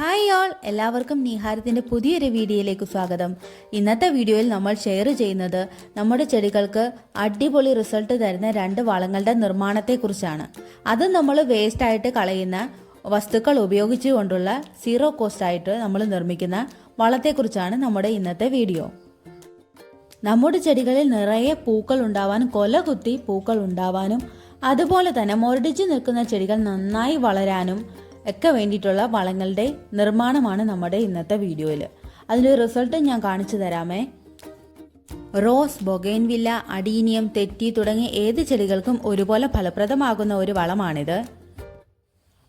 Hi all എല്ലാവർക്കും നീഹാരത്തിന്റെ പുതിയൊരു വീഡിയോയിലേക്ക് സ്വാഗതം. ഇന്നത്തെ വീഡിയോയിൽ നമ്മൾ ഷെയർ ചെയ്യുന്നത് നമ്മുടെ ചെടികൾക്ക് അടിപൊളി റിസൾട്ട് തരുന്ന രണ്ട് വളങ്ങളുടെ നിർമ്മാണത്തെക്കുറിച്ചാണ്. അത് നമ്മൾ വേസ്റ്റായിട്ട് കളയുന്ന വസ്തുക്കൾ ഉപയോഗിച്ചുകൊണ്ടുള്ള സീറോ കോസ്റ്റ് ആയിട്ട് നമ്മൾ നിർമ്മിക്കുന്ന വളത്തെക്കുറിച്ചാണ് നമ്മുടെ ഇന്നത്തെ വീഡിയോ. നമ്മുടെ ചെടികളിൽ നിറയെ പൂക്കൾ ഉണ്ടാവാനും കൊല കുത്തി പൂക്കൾ ഉണ്ടാവാനും അതുപോലെ തന്നെ മുരടിച്ചു നിൽക്കുന്ന ചെടികൾ നന്നായി വളരാനും ഒക്കെ വേണ്ടിയിട്ടുള്ള വളങ്ങളുടെ നിർമ്മാണമാണ് നമ്മുടെ ഇന്നത്തെ വീഡിയോയിൽ അതിന്റെ റിസൾട്ട് ഞാൻ കാണിച്ചു തരാമേ. റോസ് ബൊഗൈൻവില്ല അടീനിയം തെറ്റി തുടങ്ങിയ ഏത് ചെടികൾക്കും ഒരുപോലെ ഫലപ്രദമാകുന്ന ഒരു വളമാണിത്.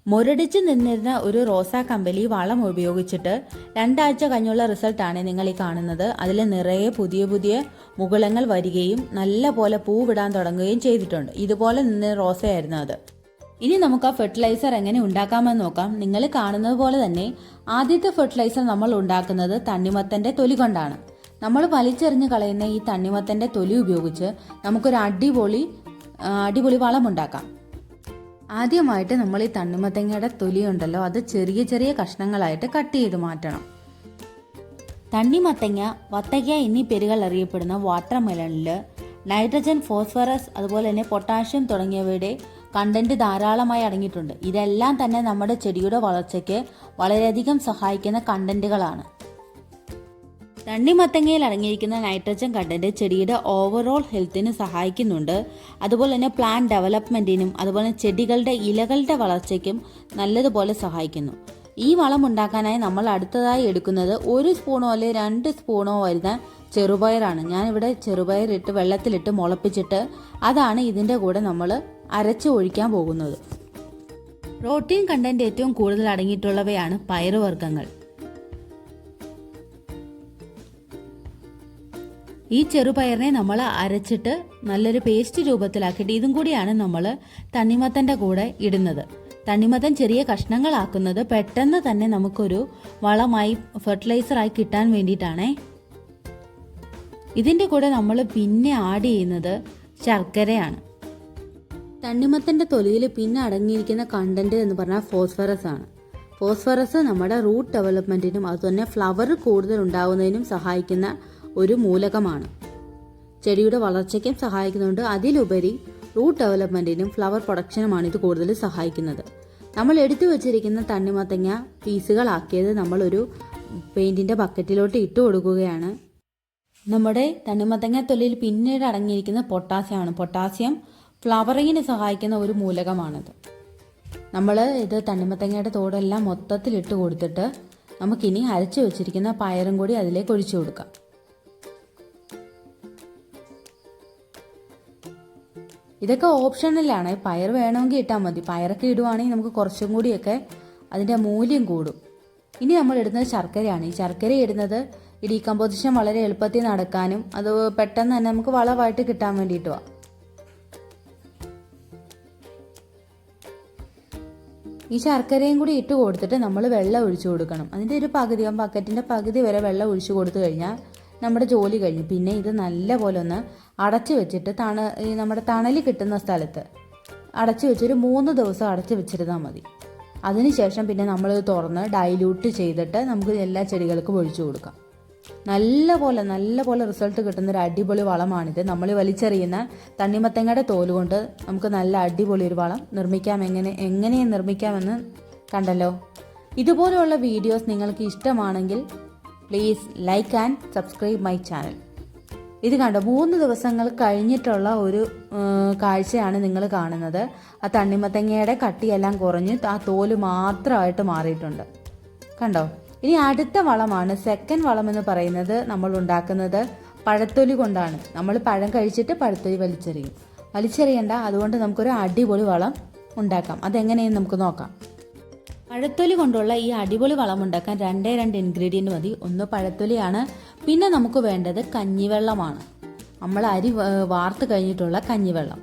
മുരടിച്ച് നിന്നിരുന്ന ഒരു റോസാ കമ്പലി വളം ഉപയോഗിച്ചിട്ട് രണ്ടാഴ്ച കഴിഞ്ഞുള്ള റിസൾട്ടാണ് നിങ്ങൾ ഈ കാണുന്നത്. അതിൽ നിറയെ പുതിയ പുതിയ മുകുളങ്ങൾ വരികയും നല്ല പോലെ പൂവിടാൻ തുടങ്ങുകയും ചെയ്തിട്ടുണ്ട്. ഇതുപോലെ നിന്ന് റോസയായിരുന്നു അത്. ഇനി നമുക്ക് ആ ഫെർട്ടിലൈസർ എങ്ങനെ ഉണ്ടാക്കാമെന്ന് നോക്കാം. നിങ്ങൾ കാണുന്നത് പോലെ തന്നെ ആദ്യത്തെ ഫെർട്ടിലൈസർ നമ്മൾ ഉണ്ടാക്കുന്നത് തണ്ണിമത്തന്റെ തൊലി കൊണ്ടാണ്. നമ്മൾ വലിച്ചെറിഞ്ഞ് കളയുന്ന ഈ തണ്ണിമത്തന്റെ തൊലി ഉപയോഗിച്ച് നമുക്കൊരു അടിപൊളി അടിപൊളി വളം ഉണ്ടാക്കാം. ആദ്യമായിട്ട് നമ്മൾ ഈ തണ്ണിമത്തങ്ങയുടെ തൊലി ഉണ്ടല്ലോ അത് ചെറിയ ചെറിയ കഷ്ണങ്ങളായിട്ട് കട്ട് ചെയ്ത് മാറ്റണം. തണ്ണിമത്തങ്ങ വത്തയ്ക്ക എന്നീ പേരുകൾ അറിയപ്പെടുന്ന വാട്ടർ മെലണിൽ നൈട്രജൻ ഫോസ്ഫറസ് അതുപോലെ തന്നെ പൊട്ടാഷ്യം തുടങ്ങിയവയുടെ കണ്ടന്റ് ധാരാളമായി അടങ്ങിയിട്ടുണ്ട്. ഇതെല്ലാം തന്നെ നമ്മുടെ ചെടിയുടെ വളർച്ചയ്ക്ക് വളരെയധികം സഹായിക്കുന്ന കണ്ടന്റുകളാണ് തണ്ണിമത്തങ്ങയിൽ അടങ്ങിയിരിക്കുന്ന നൈട്രജൻ കണ്ടന്റ് ചെടിയുടെ ഓവറോൾ ഹെൽത്തിന് സഹായിക്കുന്നുണ്ട്. അതുപോലെ തന്നെ പ്ലാൻ ഡെവലപ്മെന്റിനും അതുപോലെ ചെടികളുടെ ഇലകളുടെ വളർച്ചയ്ക്കും നല്ലതുപോലെ സഹായിക്കുന്നു. ഈ വളം ഉണ്ടാക്കാനായി നമ്മൾ അടുത്തതായി എടുക്കുന്നത് ഒരു സ്പൂണോ അല്ലെ രണ്ട് സ്പൂണോ വരുന്ന ചെറുപയറാണ്. ഞാനിവിടെ ചെറുപയറിട്ട് വെള്ളത്തിലിട്ട് മുളപ്പിച്ചിട്ട് അതാണ് ഇതിന്റെ കൂടെ നമ്മൾ അരച്ച് ഒഴിക്കാൻ പോകുന്നത്. പ്രോട്ടീൻ കണ്ടന്റ് ഏറ്റവും കൂടുതൽ അടങ്ങിയിട്ടുള്ളവയാണ് പയറുവർഗങ്ങൾ. ഈ ചെറുപയറിനെ നമ്മൾ അരച്ചിട്ട് നല്ലൊരു പേസ്റ്റ് രൂപത്തിലാക്കിയിട്ട് ഇതും കൂടിയാണ് നമ്മൾ തണ്ണിമത്തന്റെ കൂടെ ഇടുന്നത്. തണ്ണിമത്തൻ ചെറിയ കഷ്ണങ്ങളാക്കുന്നത് പെട്ടെന്ന് തന്നെ നമുക്കൊരു വളമായി ഫെർട്ടിലൈസറായി കിട്ടാൻ വേണ്ടിയിട്ടാണേ. ഇതിന്റെ കൂടെ നമ്മൾ പിന്നെ ആഡ് ചെയ്യുന്നത് ശർക്കരയാണ്. തണ്ണിമത്തന്റെ തൊലിയിൽ പിന്നെ അടങ്ങിയിരിക്കുന്ന കണ്ടന്റ് എന്ന് പറഞ്ഞാൽ ഫോസ്ഫറസ് ആണ്. ഫോസ്ഫറസ് നമ്മുടെ റൂട്ട് ഡെവലപ്മെന്റിനും അതുതന്നെ ഫ്ലവർ കൂടുതൽ ഉണ്ടാവുന്നതിനും സഹായിക്കുന്ന ഒരു മൂലകമാണ്. ചെടിയുടെ വളർച്ചയ്ക്കും സഹായിക്കുന്നുണ്ട്. അതിലുപരി റൂട്ട് ഡെവലപ്മെന്റിനും ഫ്ലവർ പ്രൊഡക്ഷനുമാണ് ഇത് കൂടുതൽ സഹായിക്കുന്നത്. നമ്മൾ എടുത്തു വച്ചിരിക്കുന്ന തണ്ണിമത്തങ്ങ പീസുകളാക്കിയത് നമ്മളൊരു പെയിന്റിന്റെ ബക്കറ്റിലോട്ട് ഇട്ട് കൊടുക്കുകയാണ്. നമ്മുടെ തണ്ണിമത്തങ്ങ തൊലിയിൽ പിന്നീട് അടങ്ങിയിരിക്കുന്ന പൊട്ടാസ്യമാണ് പൊട്ടാസ്യം ഫ്ലവറിങ്ങിന് സഹായിക്കുന്ന ഒരു മൂലകമാണിത്. നമ്മൾ ഇത് തണ്ണിമത്തങ്ങയുടെ തോടെല്ലാം മൊത്തത്തിൽ ഇട്ട് കൊടുത്തിട്ട് നമുക്കിനി അരച്ചു വെച്ചിരിക്കുന്ന പയറും കൂടി അതിലേക്ക് ഒഴിച്ചു കൊടുക്കാം. ഇതൊക്കെ ഓപ്ഷണലാണ്. പയർ വേണമെങ്കിൽ ഇട്ടാൽ മതി. പയറൊക്കെ ഇടുവാണെങ്കിൽ നമുക്ക് കുറച്ചും കൂടിയൊക്കെ അതിന്റെ മൂല്യം കൂടും. ഇനി നമ്മൾ ഇടുന്നത് ശർക്കരയാണ്. ഈ ശർക്കര ഇടുന്നത് ഈ ഡീകമ്പോസിഷൻ വളരെ എളുപ്പത്തിൽ നടക്കാനും അത് പെട്ടെന്ന് തന്നെ നമുക്ക് വളമായിട്ട് കിട്ടാൻ വേണ്ടിയിട്ടുമാണ് ഈ ശർക്കരയും കൂടി ഇട്ട് കൊടുത്തിട്ട് നമ്മൾ വെള്ളം ഒഴിച്ചു കൊടുക്കണം. അതിന്റെ ഒരു പകുതി ബക്കറ്റിന്റെ പകുതി വരെ വെള്ളം ഒഴിച്ചു കൊടുത്തു കഴിഞ്ഞാൽ നമ്മുടെ ജോലി കഴിഞ്ഞു. പിന്നെ ഇത് നല്ല പോലെ ഒന്ന് അടച്ചു വെച്ചിട്ട് തണ നമ്മുടെ തണൽ കിട്ടുന്ന സ്ഥലത്ത് അടച്ചു വെച്ചൊരു മൂന്ന് ദിവസം അടച്ചു വെച്ചിരുന്നാൽ മതി. അതിനുശേഷം പിന്നെ നമ്മൾ തുറന്ന് ഡൈല്യൂട്ട് ചെയ്തിട്ട് നമുക്ക് എല്ലാ ചെടികൾക്കും ഒഴിച്ചു കൊടുക്കാം. നല്ല പോലെ നല്ല പോലെ റിസൾട്ട് കിട്ടുന്ന ഒരു അടിപൊളി വളമാണിത്. നമ്മൾ വലിച്ചെറിയുന്ന തണ്ണിമത്തങ്ങയുടെ തോൽ കൊണ്ട് നമുക്ക് നല്ല അടിപൊളി ഒരു വളം നിർമ്മിക്കാം. എങ്ങനെ എങ്ങനെ നിർമ്മിക്കാമെന്ന് കണ്ടല്ലോ. ഇതുപോലെയുള്ള വീഡിയോസ് നിങ്ങൾക്ക് ഇഷ്ടമാണെങ്കിൽ please like and subscribe my channel ഇത് കണ്ടോ? മൂന്ന് ദിവസങ്ങൾ കഴിഞ്ഞിട്ടുള്ള ഒരു കാഴ്ചയാണ് നിങ്ങൾ കാണുന്നത്. ആ തണ്ണിമത്തങ്ങയുടെ കട്ടിയെല്ലാം കുറഞ്ഞ് ആ തോൽ മാത്രമായിട്ട് മാറിയിട്ടുണ്ട്. കണ്ടോ? ഇനി അടുത്ത വളമാണ് സെക്കൻഡ് വളം എന്ന് പറയുന്നത് നമ്മൾ ഉണ്ടാക്കുന്നത് പഴത്തൊലി കൊണ്ടാണ്. നമ്മൾ പഴം കഴിച്ചിട്ട് പഴത്തൊലി വലിച്ചെറിയും. വലിച്ചെറിയണ്ട അതുകൊണ്ട് നമുക്കൊരു അടിപൊളി വളം ഉണ്ടാക്കാം. അതെങ്ങനെയെന്ന് നമുക്ക് നോക്കാം. പഴത്തൊലി കൊണ്ടുള്ള ഈ അടിപൊളി വളം ഉണ്ടാക്കാൻ രണ്ടേ രണ്ട് ഇൻഗ്രീഡിയന്റ് മതി. ഒന്ന് പഴത്തൊലിയാണ് പിന്നെ നമുക്ക് വേണ്ടത് കഞ്ഞിവെള്ളമാണ്. നമ്മൾ അരി വാർത്ത് കഴിഞ്ഞിട്ടുള്ള കഞ്ഞിവെള്ളം.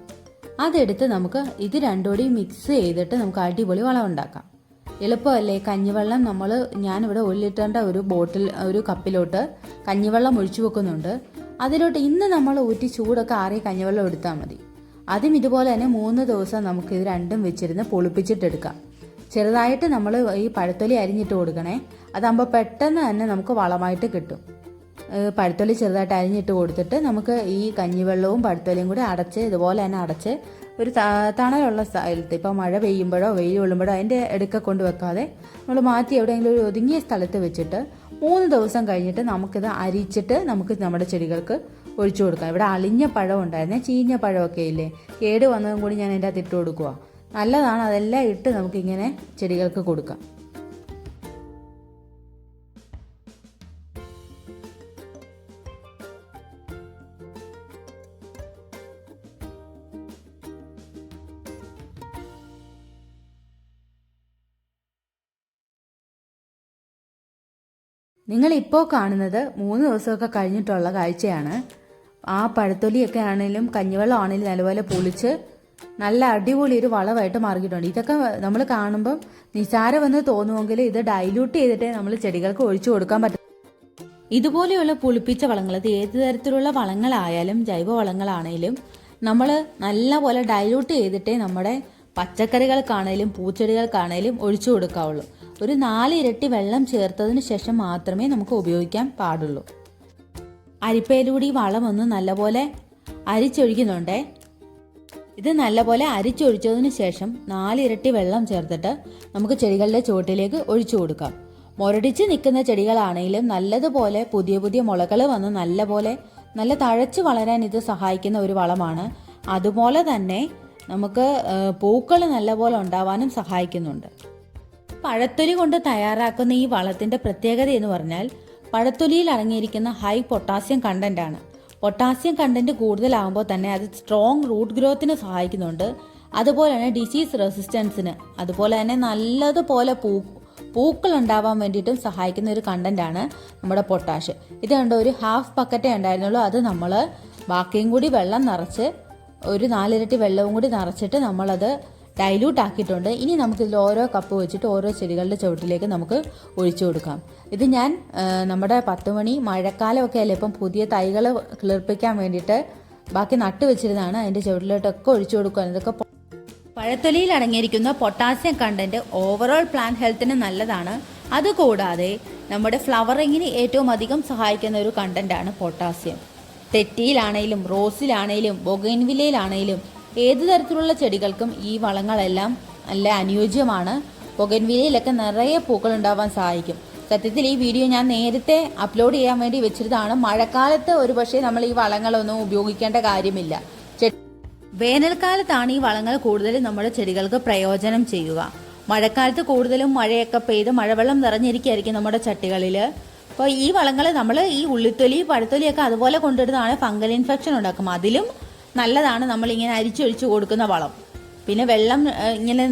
അതെടുത്ത് നമുക്ക് ഇത് രണ്ടോടി മിക്സ് ചെയ്തിട്ട് നമുക്ക് അടിപൊളി വളം ഉണ്ടാക്കാം. എളുപ്പമല്ലേ? കഞ്ഞിവെള്ളം നമ്മൾ ഞാനിവിടെ ഒരു ഒരു ബോട്ടിൽ ഒരു കപ്പിലോട്ട് കഞ്ഞിവെള്ളം ഒഴിച്ചു വെക്കുന്നുണ്ട്. അതിലോട്ട് ഇന്ന് നമ്മൾ ഊറ്റി ചൂടൊക്കെ ആറിയ കഞ്ഞിവെള്ളം എടുത്താൽ മതി. അതും ഇതുപോലെ തന്നെ മൂന്ന് ദിവസം നമുക്ക് ഇത് രണ്ടും വെച്ചിരുന്ന് പൊളിപ്പിച്ചിട്ടെടുക്കാം. ചെറുതായിട്ട് നമ്മൾ ഈ പഴത്തൊലി അരിഞ്ഞിട്ട് കൊടുക്കണേ. അതാകുമ്പോൾ പെട്ടെന്ന് തന്നെ നമുക്ക് വളമായിട്ട് കിട്ടും. പഴുത്തൊലി ചെറുതായിട്ട് അരിഞ്ഞിട്ട് കൊടുത്തിട്ട് നമുക്ക് ഈ കഞ്ഞിവെള്ളവും പഴുത്തൊലിയും കൂടി അടച്ച് ഇതുപോലെ തന്നെ അടച്ച് ഒരു തണലുള്ള സ്ഥലത്ത് ഇപ്പോൾ മഴ പെയ്യുമ്പോഴോ വെയിൽ കൊള്ളുമ്പോഴോ അതിന്റെ ഇടയ്ക്ക് കൊണ്ട് വെക്കാതെ നമ്മൾ മാറ്റി എവിടെയെങ്കിലും ഒരു ഒതുങ്ങിയ സ്ഥലത്ത് വെച്ചിട്ട് മൂന്ന് ദിവസം കഴിഞ്ഞിട്ട് നമുക്കിത് അരിച്ചിട്ട് നമുക്ക് നമ്മുടെ ചെടികൾക്ക് ഒഴിച്ചു കൊടുക്കാം. ഇവിടെ അളിഞ്ഞ പഴം ഉണ്ടായിരുന്നേ ചീഞ്ഞ പഴമൊക്കെ ഇല്ലേ? കേട് വന്നതും കൂടി ഞാൻ അതിന്റെ അകത്ത് ഇട്ട് കൊടുക്കുക നല്ലതാണ് അതെല്ലാം ഇട്ട് നമുക്കിങ്ങനെ ചെടികൾക്ക് കൊടുക്കാം. നിങ്ങളിപ്പോൾ കാണുന്നത് മൂന്ന് ദിവസമൊക്കെ കഴിഞ്ഞിട്ടുള്ള കാഴ്ചയാണ്. ആ പഴത്തൊലിയൊക്കെ ആണെങ്കിലും കഞ്ഞിവെള്ളം ആണെങ്കിലും നല്ലപോലെ പൊളിച്ച് നല്ല അടിപൊളി ഒരു വളമായിട്ട് മാറിയിട്ടുണ്ട് ഇതൊക്കെ നമ്മൾ കാണുമ്പം നിസാരമെന്ന് തോന്നുമെങ്കിൽ ഇത് ഡൈല്യൂട്ട് ചെയ്തിട്ടേ നമ്മൾ ചെടികൾക്ക് ഒഴിച്ചു കൊടുക്കാൻ പറ്റും ഇതുപോലെയുള്ള പുളിപ്പിച്ച വളങ്ങൾ ഇത് ഏത് തരത്തിലുള്ള വളങ്ങളായാലും ജൈവ വളങ്ങളാണേലും നമ്മൾ നല്ലപോലെ ഡൈല്യൂട്ട് ചെയ്തിട്ടേ നമ്മുടെ പച്ചക്കറികൾക്കാണേലും പൂച്ചെടികൾക്കാണേലും ഒഴിച്ചു കൊടുക്കാവുള്ളൂ. ഒരു നാല് ഇരട്ടി വെള്ളം ചേർത്തതിന് ശേഷം മാത്രമേ നമുക്ക് ഉപയോഗിക്കാൻ പാടുള്ളൂ. അരിപ്പയിലൂടെ ഈ വളമൊന്ന് നല്ലപോലെ അരിച്ചൊഴിക്കുന്നുണ്ടേ. ഇത് നല്ലപോലെ അരിച്ചൊഴിച്ചതിന് ശേഷം നാലിരട്ടി വെള്ളം ചേർത്തിട്ട് നമുക്ക് ചെടികളുടെ ചുവട്ടിലേക്ക് ഒഴിച്ചു കൊടുക്കാം. മുരടിച്ച് നിൽക്കുന്ന ചെടികളാണെങ്കിലും നല്ലതുപോലെ പുതിയ പുതിയ മുളകൾ വന്ന് നല്ലപോലെ നല്ല തഴച്ച് വളരാൻ ഇത് സഹായിക്കുന്ന ഒരു വളമാണ്. അതുപോലെ തന്നെ നമുക്ക് പൂക്കൾ നല്ലപോലെ ഉണ്ടാവാനും സഹായിക്കുന്നുണ്ട്. പഴത്തൊലി കൊണ്ട് തയ്യാറാക്കുന്ന ഈ വളത്തിന്റെ പ്രത്യേകത എന്ന് പറഞ്ഞാൽ പഴത്തൊലിയിൽ അടങ്ങിയിരിക്കുന്ന ഹൈ പൊട്ടാസ്യം കണ്ടന്റ് ആണ്. പൊട്ടാസ്യം കണ്ടന്റ് കൂടുതലാകുമ്പോൾ തന്നെ അത് സ്ട്രോങ് റൂട്ട് ഗ്രോത്തിന് സഹായിക്കുന്നുണ്ട്. അതുപോലെ തന്നെ ഡിസീസ് റെസിസ്റ്റൻസിന് അതുപോലെ തന്നെ നല്ലതുപോലെ പൂ പൂക്കൾ ഉണ്ടാവാൻ വേണ്ടിയിട്ടും സഹായിക്കുന്ന ഒരു കണ്ടന്റ് ആണ് നമ്മുടെ പൊട്ടാഷ് ഇത് കണ്ടോ ഒരു ഹാഫ് പക്കറ്റേ ഉണ്ടായിരുന്നുള്ളൂ. അത് നമ്മൾ ബാക്കിയും കൂടി വെള്ളം നിറച്ച് ഒരു നാലിരട്ടി വെള്ളവും കൂടി നിറച്ചിട്ട് നമ്മളത് ഡൈല്യൂട്ട് ആക്കിയിട്ടുണ്ട്. ഇനി നമുക്കിതിൽ ഓരോ കപ്പ് വെച്ചിട്ട് ഓരോ ചെടികളുടെ ചുവട്ടിലേക്ക് നമുക്ക് ഒഴിച്ചു കൊടുക്കാം. ഇത് ഞാൻ നമ്മുടെ പത്ത് മണി മഴക്കാലമൊക്കെ അല്ലേ ഇപ്പം പുതിയ തൈകൾ കിളിർപ്പിക്കാൻ വേണ്ടിയിട്ട് ബാക്കി നട്ട് വെച്ചിരുന്നതാണ്. അതിന്റെ ചുവട്ടിലോട്ടൊക്കെ ഒഴിച്ചു കൊടുക്കുക. ഇതൊക്കെ പഴത്തൊലിയിൽ അടങ്ങിയിരിക്കുന്ന പൊട്ടാസ്യം കണ്ടന്റ് ഓവറോൾ പ്ലാന്റ് ഹെൽത്തിന് നല്ലതാണ്. അതുകൂടാതെ നമ്മുടെ ഫ്ലവറിങ്ങിന് ഏറ്റവും അധികം സഹായിക്കുന്ന ഒരു കണ്ടന്റാണ് പൊട്ടാസ്യം. തെറ്റിയിലാണേലും റോസിലാണേലും ബൊഗൈൻവില്ലയിലാണേലും ഏത് തരത്തിലുള്ള ചെടികൾക്കും ഈ വളങ്ങളെല്ലാം നല്ല അനുയോജ്യമാണ്. പുകൻവിലയിലൊക്കെ നിറയെ പൂക്കൾ ഉണ്ടാവാൻ സഹായിക്കും. സത്യത്തിൽ ഈ വീഡിയോ ഞാൻ നേരത്തെ അപ്ലോഡ് ചെയ്യാൻ വേണ്ടി വെച്ചിരുന്നതാണ്. മഴക്കാലത്ത് ഒരുപക്ഷെ നമ്മൾ ഈ വളങ്ങളൊന്നും ഉപയോഗിക്കേണ്ട കാര്യമില്ല. വേനൽക്കാലത്താണ് ഈ വളങ്ങൾ കൂടുതലും നമ്മുടെ ചെടികൾക്ക് പ്രയോജനം ചെയ്യുക. മഴക്കാലത്ത് കൂടുതലും മഴയൊക്കെ പെയ്ത് മഴവെള്ളം നിറഞ്ഞിരിക്കുകയായിരിക്കും നമ്മുടെ ചട്ടികളിൽ അപ്പോൾ ഈ വളങ്ങൾ നമ്മൾ ഈ ഉള്ളിത്തൊലി പഴത്തൊലിയൊക്കെ അതുപോലെ കൊണ്ടിടുന്നതാണ് ഫംഗൽ ഇൻഫെക്ഷൻ ഉണ്ടാക്കും. അതിലും നല്ലതാണ് നമ്മളിങ്ങനെ അരിച്ചൊഴിച്ച് കൊടുക്കുന്ന വളം. പിന്നെ വെള്ളം ഇങ്ങനെ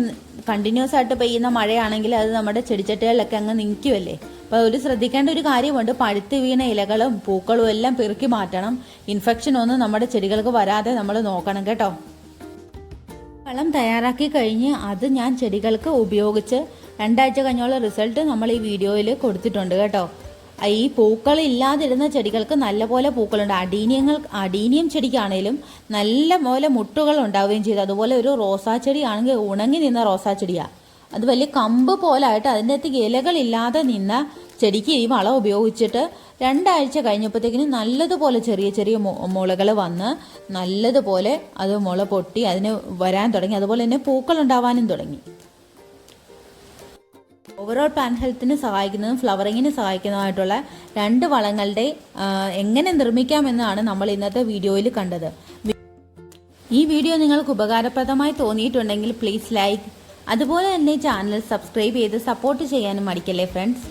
കണ്ടിന്യൂസ് ആയിട്ട് പെയ്യുന്ന മഴയാണെങ്കിൽ അത് നമ്മുടെ ചെടിച്ചട്ടികളിലൊക്കെ അങ്ങ് നിൽക്കുമല്ലേ അപ്പോൾ ഒരു ശ്രദ്ധിക്കേണ്ട ഒരു കാര്യമുണ്ട്. പഴുത്ത് വീണ ഇലകളും പൂക്കളും എല്ലാം പെറുക്കി മാറ്റണം. ഇൻഫെക്ഷൻ ഒന്നും നമ്മുടെ ചെടികൾക്ക് വരാതെ നമ്മൾ നോക്കണം കേട്ടോ. വളം തയ്യാറാക്കി കഴിഞ്ഞ് അത് ഞാൻ ചെടികൾക്ക് ഉപയോഗിച്ച് രണ്ടാഴ്ച കഴിഞ്ഞുള്ള റിസൾട്ട് നമ്മൾ ഈ വീഡിയോയിൽ കൊടുത്തിട്ടുണ്ട് കേട്ടോ. ഈ പൂക്കൾ ഇല്ലാതിരുന്ന ചെടികൾക്ക് നല്ലപോലെ പൂക്കളുണ്ട്. അടീനിയങ്ങൾ അടീനിയം ചെടിക്കാണേലും നല്ല പോലെ മുട്ടുകൾ ഉണ്ടാവുകയും ചെയ്തു. അതുപോലെ ഒരു റോസാ ചെടിയാണെങ്കിൽ ഉണങ്ങി നിന്ന റോസാ ചെടിയാണ് അത് വലിയ കമ്പ് പോലായിട്ട് അതിന്റെ അകത്ത് ഇലകളില്ലാതെ നിന്ന ചെടിക്ക് ഈ വളം ഉപയോഗിച്ചിട്ട് രണ്ടാഴ്ച കഴിഞ്ഞപ്പോഴത്തേക്കിന് നല്ലതുപോലെ ചെറിയ ചെറിയ മുളകൾ വന്ന് നല്ലതുപോലെ അത് മുള പൊട്ടി അതിന് വരാൻ തുടങ്ങി. അതുപോലെ തന്നെ പൂക്കൾ ഉണ്ടാവാനും തുടങ്ങി. ഓവറോൾ പ്ലാന്റ് ഹെൽത്തിന് സഹായിക്കുന്നതും ഫ്ലവറിങ്ങിന് സഹായിക്കുന്നതുമായിട്ടുള്ള രണ്ട് വളങ്ങളുടെ എങ്ങനെ നിർമ്മിക്കാമെന്നാണ് നമ്മൾ ഇന്നത്തെ വീഡിയോയിൽ കണ്ടത്. ഈ വീഡിയോ നിങ്ങൾക്ക് ഉപകാരപ്രദമായി തോന്നിയിട്ടുണ്ടെങ്കിൽ പ്ലീസ് ലൈക്ക് അതുപോലെ തന്നെ ചാനൽ സബ്സ്ക്രൈബ് ചെയ്ത് സപ്പോർട്ട് ചെയ്യാനും മടിക്കല്ലേ ഫ്രണ്ട്സ്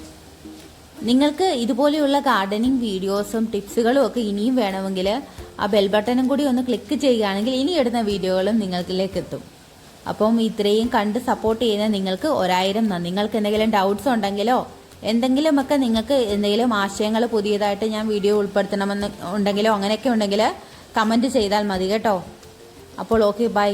നിങ്ങൾക്ക് ഇതുപോലെയുള്ള ഗാർഡനിങ് വീഡിയോസും ടിപ്സുകളും ഒക്കെ ഇനിയും വേണമെങ്കിൽ ആ ബെൽ ബട്ടണും കൂടി ഒന്ന് ക്ലിക്ക് ചെയ്യുകയാണെങ്കിൽ ഇനി ഇടുന്ന വീഡിയോകളും നിങ്ങൾക്കിലേക്ക് എത്തും. അപ്പം ഇത്രയും കണ്ട് സപ്പോർട്ട് ചെയ്യുന്ന നിങ്ങൾക്ക് ഒരായിരം നന്ദി. നിങ്ങൾക്ക് എന്തെങ്കിലും ഡൗട്ട്സ് ഉണ്ടെങ്കിലോ എന്തെങ്കിലുമൊക്കെ നിങ്ങൾക്ക് എന്തെങ്കിലും ആശയങ്ങൾ പുതിയതായിട്ട് ഞാൻ വീഡിയോ ഉൾപ്പെടുത്തണമെന്ന് ഉണ്ടെങ്കിലോ അങ്ങനെയൊക്കെ ഉണ്ടെങ്കിൽ കമന്റ് ചെയ്താൽ മതി കേട്ടോ. അപ്പോൾ ഓക്കെ ബൈ